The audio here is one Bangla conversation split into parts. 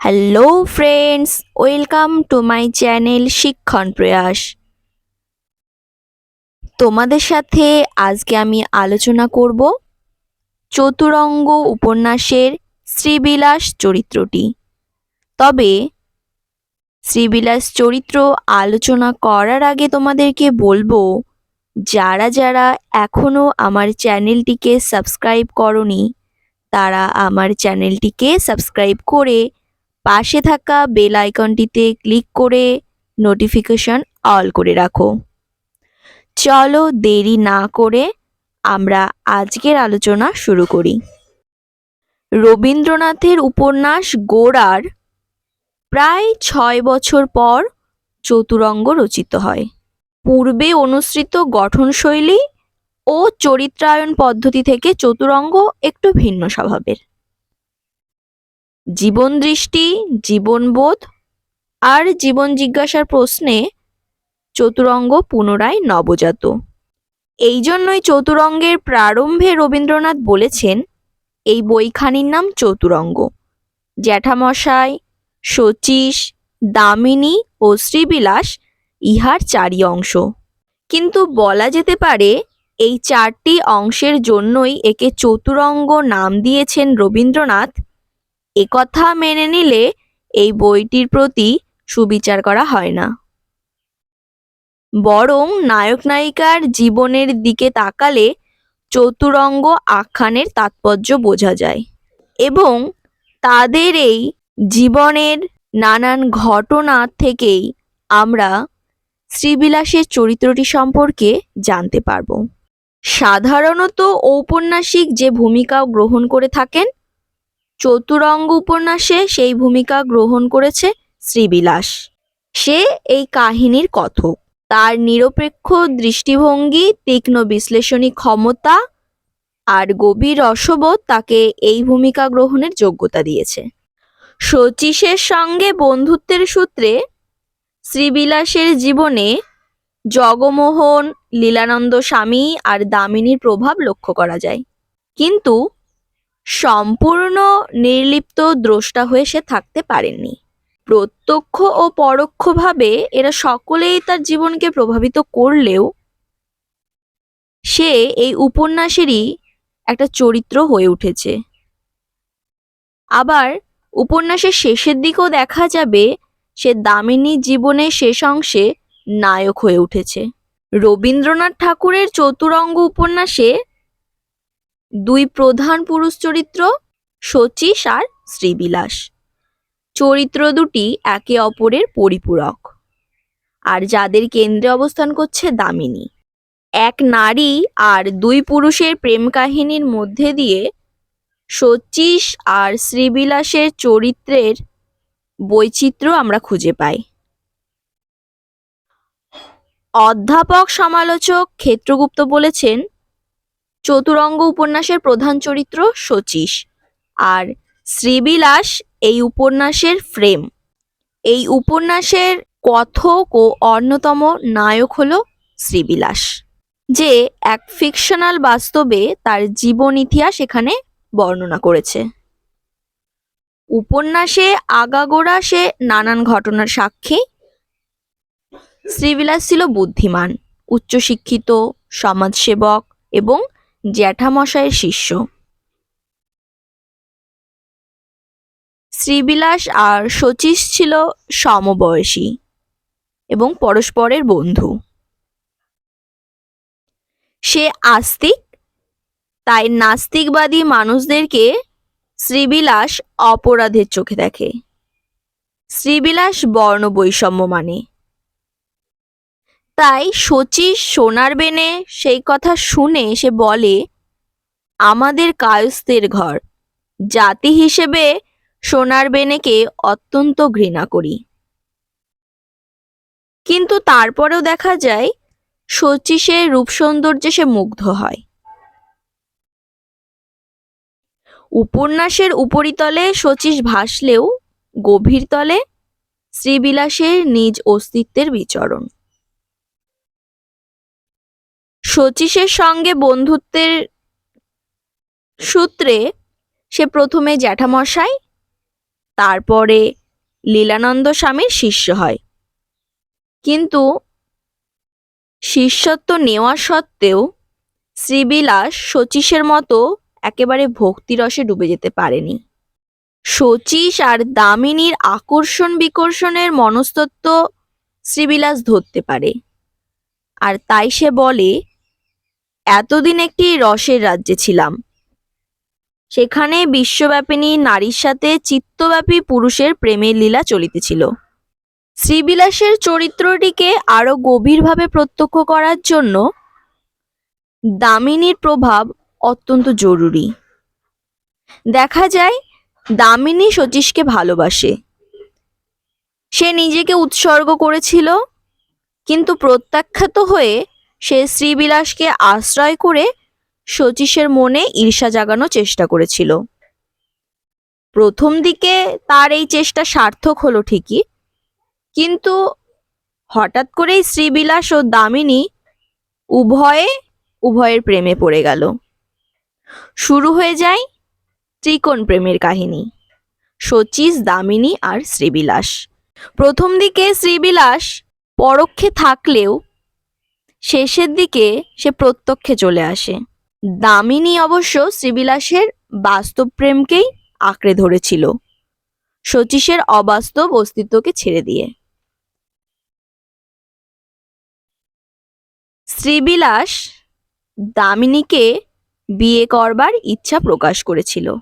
Hello friends welcome to my channel Shikshan Prayas তোমাদের সাথে আজকে আমি আলোচনা করব চতুরঙ্গ উপন্যাসের শ্রীবিলাস চরিত্রটি। তবে শ্রীবিলাস চরিত্র আলোচনা করার আগে তোমাদেরকে বলব, যারা যারা এখনও আমার চ্যানেলটিকে সাবস্ক্রাইব করনি, তারা আমার চ্যানেলটিকে সাবস্ক্রাইব করে পাশে থাকা বেল আইকনটিতে ক্লিক করে নোটিফিকেশন অল করে রাখো। চলো দেরি না করে আমরা আজকের আলোচনা শুরু করি। রবীন্দ্রনাথের উপন্যাস গোড়ার প্রায় ছয় বছর পর চতুরঙ্গ রচিত হয়। পূর্বে অনুসৃত গঠনশৈলী ও চরিত্রায়ন পদ্ধতি থেকে চতুরঙ্গ একটু ভিন্ন স্বভাবের। জীবন দৃষ্টি জীবনবোধ আর জীবন জিজ্ঞাসার প্রশ্নে চতুরঙ্গ পুনরায় নবজাত। এই জন্যই চতুরঙ্গের প্রারম্ভে রবীন্দ্রনাথ বলেছেন, এই বইখানির নাম চতুরঙ্গ। জ্যাঠামশাই, শচীশ, দামিনী ও শ্রীবিলাস ইহার চারি অংশ। কিন্তু বলা যেতে পারে, এই চারটি অংশের জন্যই একে চতুরঙ্গ নাম দিয়েছেন রবীন্দ্রনাথ একথা মেনে নিলে এই বইটির প্রতি সুবিচার করা হয় না। বরং নায়ক নায়িকার জীবনের দিকে তাকালে চতুরঙ্গ আখ্যানের তাৎপর্য বোঝা যায় এবং তাদের এই জীবনের নানান ঘটনা থেকেই আমরা শ্রীবিলাসের চরিত্রটি সম্পর্কে জানতে পারব। সাধারণত ঔপন্যাসিক যে ভূমিকা গ্রহণ করে থাকেন চতুরঙ্গ উপন্যাসে সেই ভূমিকা গ্রহণ করেছে শ্রীবিলাস। সে এই কাহিনীর কথক। তার নিরপেক্ষ দৃষ্টিভঙ্গি, তীক্ষ্ণ বিশ্লেষণী ক্ষমতা আর গভীর রসবোধ তাকে এই ভূমিকা গ্রহণের যোগ্যতা দিয়েছে। শচীশের সঙ্গে বন্ধুত্বের সূত্রে শ্রীবিলাসের জীবনে জগমোহন, লীলানন্দ স্বামী আর দামিনীর প্রভাব লক্ষ্য করা যায়। কিন্তু সম্পূর্ণ নির্লিপ্ত দ্রষ্টা হয়ে সে থাকতে পারেননি। প্রত্যক্ষ ও পরোক্ষভাবে এরা সকলেই তার জীবনকে প্রভাবিত করলেও সে এই উপন্যাসেরই একটা চরিত্র হয়ে উঠেছে। আবার উপন্যাসের শেষের দিকেও দেখা যাবে সে দামিনী জীবনের শেষ অংশে নায়ক হয়ে উঠেছে। রবীন্দ্রনাথ ঠাকুরের চতুরঙ্গ উপন্যাসে দুই প্রধান পুরুষ চরিত্র, শচীশ আর শ্রীবিলাস। চরিত্র দুটি একে অপরের পরিপূরক। আর যাদের কেন্দ্রে অবস্থান করছে দামিনী। এক নারী আর দুই পুরুষের প্রেম কাহিনীর মধ্যে দিয়ে শচীশ আর শ্রীবিলাসের চরিত্রের বৈচিত্র্য আমরা খুঁজে পাই। অধ্যাপক সমালোচক ক্ষেত্রগুপ্ত বলেছেন চতুরঙ্গ উপন্যাসের প্রধান চরিত্র শচীশ। আর শ্রীবিলাস এই উপন্যাসের ফ্রেম এই উপন্যাসের কথক ও অন্যতম নায়ক হল শ্রীবিলাস, যে এক ফিকশনাল বাস্তবে তার জীবন ইতিহাস এখানে বর্ণনা করেছে। উপন্যাসে আগাগোড়া সে নানান ঘটনার সাক্ষী। শ্রীবিলাস ছিল বুদ্ধিমান, উচ্চশিক্ষিত, সমাজসেবক এবং জ্যাঠামশাইয়ের শিষ্য। শ্রীবিলাস আর শচীশ ছিল সমবয়সী এবং পরস্পরের বন্ধু। সে আস্তিক, তাই নাস্তিকবাদী মানুষদেরকে শ্রীবিলাস অপরাধের চোখে দেখে। শ্রীবিলাস বর্ণ বৈষম্য মানে। তাই শচীশ সোনার বেনে সেই কথা শুনে সে বলে, আমাদের কায়স্থের ঘর। জাতি হিসেবে সোনার বেনেকে অত্যন্ত ঘৃণা করি। কিন্তু তারপরেও দেখা যায়, শচীশের রূপ সৌন্দর্যে সে মুগ্ধ হয়। উপন্যাসের উপরিতলে শচীশ ভাসলেও গভীর তলে শ্রীবিলাসের নিজ অস্তিত্বের বিচরণ। শচীশের সঙ্গে বন্ধুত্বের সূত্রে সে প্রথমে জ্যাঠামশাই, তারপরে লীলানন্দ স্বামীর শিষ্য হয়। কিন্তু শিষ্যত্ব নেওয়া সত্ত্বেও শ্রীবিলাস শচীশের মতো একেবারে ভক্তিরসে ডুবে যেতে পারেনি। শচীশ আর দামিনীর আকর্ষণ বিকর্ষণের মনস্তত্ত্ব শ্রীবিলাস ধরতে পারে। আর তাই সে বলে এতদিন একটি রসের রাজ্যে ছিলাম। সেখানে বিশ্বব্যাপিনী নারীর সাথে চিত্তব্যাপী পুরুষের প্রেমের লীলা চলিতেছিল। শ্রীবিলাসের চরিত্রটিকে আরও গভীরভাবে প্রত্যক্ষ করার জন্য দামিনীর প্রভাব অত্যন্ত জরুরি। দেখা যায়, দামিনী শচীশকে ভালোবাসে। সে নিজেকে উৎসর্গ করেছিল, কিন্তু প্রত্যাখ্যাত হয়ে সে শ্রীবিলাসকে আশ্রয় করে শচীশের মনে ঈর্ষা জাগানোর চেষ্টা করেছিল। প্রথম দিকে তার এই চেষ্টা সার্থক হলো ঠিকই, কিন্তু হঠাৎ করেই শ্রীবিলাস ও দামিনী উভয়ে, উভয়ের প্রেমে পড়ে গেল। শুরু হয়ে যায় ত্রিকোণ প্রেমের কাহিনী, শচীশ, দামিনী আর শ্রীবিলাস। প্রথম দিকে শ্রীবিলাস পরোক্ষে থাকলেও শেষের দিকে সে প্রত্যক্ষে চলে আসে। দামিনী অবশ্য শ্রীবিলাসের বাস্তব প্রেমকেই আঁকড়ে ধরেছিল শচীশের অবাস্তব অস্তিত্বকে ছেড়ে দিয়ে। শ্রীবিলাস দামিনীকে বিয়ে করবার ইচ্ছা প্রকাশ করেছিল।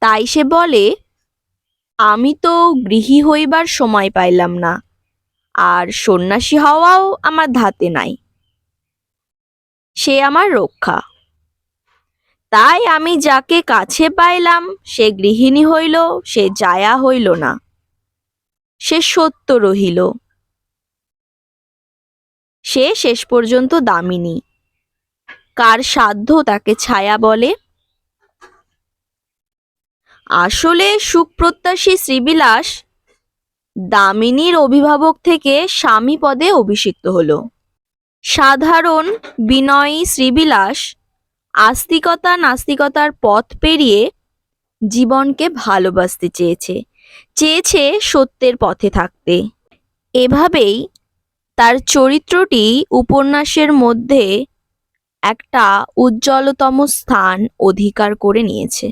তাই সে বলে, আমি তো গৃহী হইবার সময় পাইলাম না। আর সন্ন্যাসী হওয়াও আমার ধাতে নাই। সে আমার রক্ষা। তাই আমি যাকে কাছে পাইলাম, সে গৃহিণী হইল, সে জায়া হইল না। সে সত্য রহিল। সে শেষ পর্যন্ত দামিনী। কার সাধ্য তাকে ছায়া বলে? আসলে সুখপ্রত্যাশী শ্রীবিলাস দামিনীর অভিভাবক থেকে স্বামী পদে অভিষিক্ত হল। সাধারণ বিনয়ী শ্রীবিলাস আস্তিকতা নাস্তিকতার পথ পেরিয়ে জীবনকে ভালোবাসতে চেয়েছে চেয়েছে সত্যের পথে থাকতে। এভাবেই তার চরিত্রটি উপন্যাসের মধ্যে একটা উজ্জ্বলতম স্থান অধিকার করে নিয়েছে।